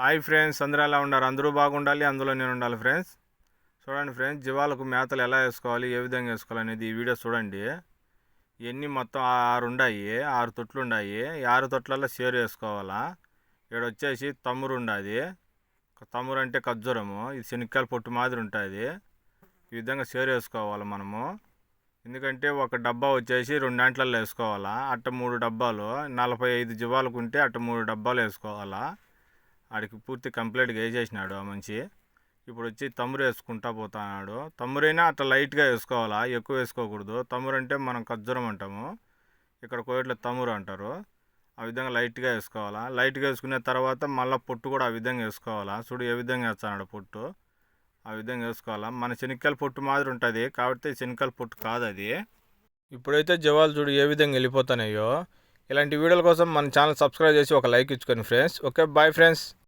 Hi friends అందరూ ఎలా ఉండారు అందరూ బాగుండాలి అందులో నేను ఉండాలి ఫ్రెండ్స్. చూడండి ఫ్రెండ్స్ జీవాలకు మేతలు ఎలా వేసుకోవాలి ఏ విధంగా వేసుకోవాలి అనేది ఈ వీడియో చూడండి. ఇవన్నీ మొత్తం ఆరు ఉన్నాయి ఆరు తొట్లు ఉన్నాయి ఆరు తొట్లలో షేర్ వేసుకోవాలా? ఇక్కడ వచ్చేసి తమ్మురు ఉండాది. తమ్మురు అంటే ఖర్జూరము. ఇది శనక్కాయల పొట్టు మాదిరి ఉంటుంది. ఈ విధంగా షేర్ వేసుకోవాలి మనము. ఎందుకంటే ఒక డబ్బా వచ్చేసి రెండు దాంట్లలో వేసుకోవాలా? అట్ట మూడు డబ్బాలు. నలభై ఐదు జీవాలకు ఉంటే అట్ట మూడు డబ్బాలు వేసుకోవాలా? ఆడికి పూర్తి కంప్లీట్గా వేసేసినాడు ఆ మనిషి. ఇప్పుడు వచ్చి తమ్మురు వేసుకుంటా పోతున్నాడు తమ్మురైనా అట్లా లైట్గా వేసుకోవాలా? ఎక్కువ వేసుకోకూడదు. తమ్మురు అంటే మనం ఖర్జూరం అంటాము. ఇక్కడ కోయట్లో తమ్మురు అంటారు. ఆ విధంగా లైట్గా వేసుకోవాలా? లైట్గా వేసుకున్న తర్వాత మళ్ళీ పొట్టు కూడా ఆ విధంగా వేసుకోవాలా? చూడు ఏ విధంగా వేస్తాడు పొట్టు. ఆ విధంగా వేసుకోవాలా? మన శనక్కాయల పొట్టు మాదిరి ఉంటుంది. కాబట్టి శనక్కాయల పొట్టు కాదు అది. ఇప్పుడైతే జవాలు చూడు ఏ విధంగా వెళ్ళిపోతున్నాయో. ఇలాంటి వీడియోల కోసం మన ఛానల్ సబ్స్క్రైబ్ చేసి ఒక లైక్ ఇచ్చుకోండి ఫ్రెండ్స్ ఓకే బాయ్ ఫ్రెండ్స్